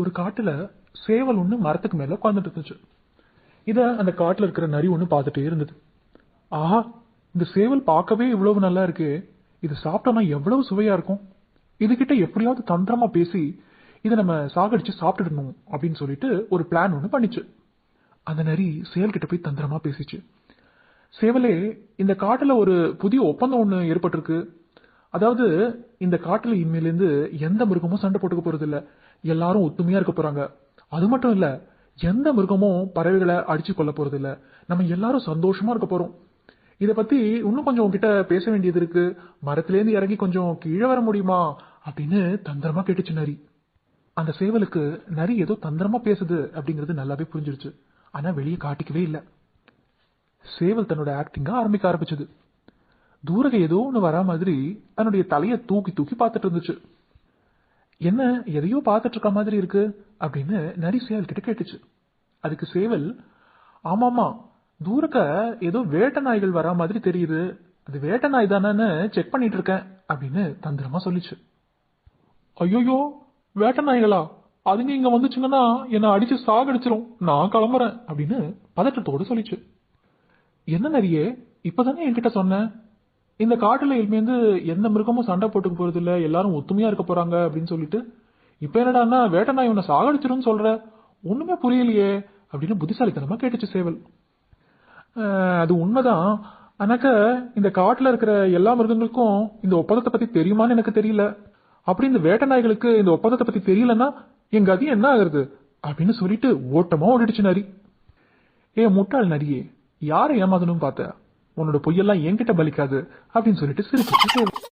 ஒரு காட்டுல சேவல் ஒன்று மரத்துக்கு மேல உட்காந்துட்டு இருந்துச்சு. இதை அந்த காட்டுல இருக்கிற நரி ஒன்று பார்த்துட்டே இருந்தது. ஆஹா இந்த சேவல் பார்க்கவே இவ்வளவு நல்லா இருக்கு. இது சாப்பிட்டோம்னா எவ்வளவு சுவையா இருக்கும். இதுகிட்ட எப்படியாவது தந்திரமா பேசி இதை நம்ம சாகடிச்சு சாப்பிட்டுடணும் அப்படின்னு சொல்லிட்டு ஒரு பிளான் ஒன்று பண்ணிச்சு. அந்த நரி சேவல்கிட்ட போய் தந்திரமா பேசிச்சு. சேவலே இந்த காட்டுல ஒரு புதிய ஒப்பந்தம் ஒன்று ஏற்பட்டிருக்கு. அதாவது இந்த காட்டுல இனிமேலேருந்து எந்த மிருகமும் சண்டை போட்டுக்க போறதில்ல. எல்லாரும் ஒத்துமையா இருக்க போறாங்க. அது மட்டும் இல்ல எந்த மிருகமும் பறவைகளை அடிச்சு கொள்ள போறதில்ல. நம்ம எல்லாரும் சந்தோஷமா இருக்க போறோம். இத பத்தி இன்னும் கொஞ்சம் உங்ககிட்ட பேச வேண்டியது இருக்கு. மரத்திலேருந்து இறங்கி கொஞ்சம் கீழே வர முடியுமா? அப்படின்னு தந்திரமா கேட்டுச்சு நரி. அந்த சேவலுக்கு நரி ஏதோ தந்திரமா பேசுது அப்படிங்கிறது நல்லாவே புரிஞ்சிருச்சு. ஆனா வெளியே காட்டிக்கவே இல்லை. சேவல் தன்னோட ஆக்டிங்க ஆரம்பிக்க ஆரம்பிச்சது. தூரக ஏதோ ஒன்று வரா மாதிரி தன்னுடைய தலையை தூக்கி தூக்கி பார்த்துட்டு இருந்துச்சு. என்ன எதையோ பார்த்துட்டு இருக்க மாதிரி இருக்கு அப்படின்னு நரி சேவல் கிட்ட கேட்டுச்சு. அதுக்கு சேவல் ஆமாமா தூரக்க ஏதோ வேட்டை நாய்கள் வரா மாதிரி தெரியுது. அது வேட்டை நாய் தானேன்னு செக் பண்ணிட்டு இருக்கேன் அப்படின்னு தந்திரமா சொல்லிச்சு. ஐயோயோ வேட்டை நாய்களா? அதுங்க இங்க வந்துச்சுங்கன்னா என்னை அடிச்சு சாகடிச்சிரும். நான் கிளம்புறேன் அப்படின்னு பதட்டத்தோடு சொல்லிச்சு. என்ன நரியே இப்பதானே என்கிட்ட சொன்ன? இந்த காட்டுல இனிமேந்து எந்த மிருகமும் சண்டை போட்டுக்க போறது இல்ல எல்லாரும் ஒத்துமையா இருக்க போறாங்க அப்படின்னு சொல்லிட்டு இப்ப என்னடான்னா வேட்டை நாய் உன்னை சாகடிச்சிரும்னு சொல்ற ஒண்ணுமே புரியலையே அப்படின்னு புத்திசாலித்தனமா கேட்டுச்சு சேவல். அது உண்மைதான். ஆனாக்க இந்த காட்டுல இருக்கிற எல்லா மிருகங்களுக்கும் இந்த ஒப்பந்தத்தை பத்தி தெரியுமான்னு எனக்கு தெரியல. அப்படி இந்த வேட்டை நாய்களுக்கு இந்த ஒப்பந்தத்தை பத்தி தெரியலன்னா எங்க அது என்ன ஆகுறது அப்படின்னு சொல்லிட்டு ஓட்டமா ஓடிடுச்சு நரி. ஏ முட்டாள் நரியே யாரை ஏமாத்தணும்னு பார்த்த? உன்னோட பொய்யெல்லாம் என்கிட்ட பலிக்காது அப்படின்னு சொல்லிட்டு சிரிச்சு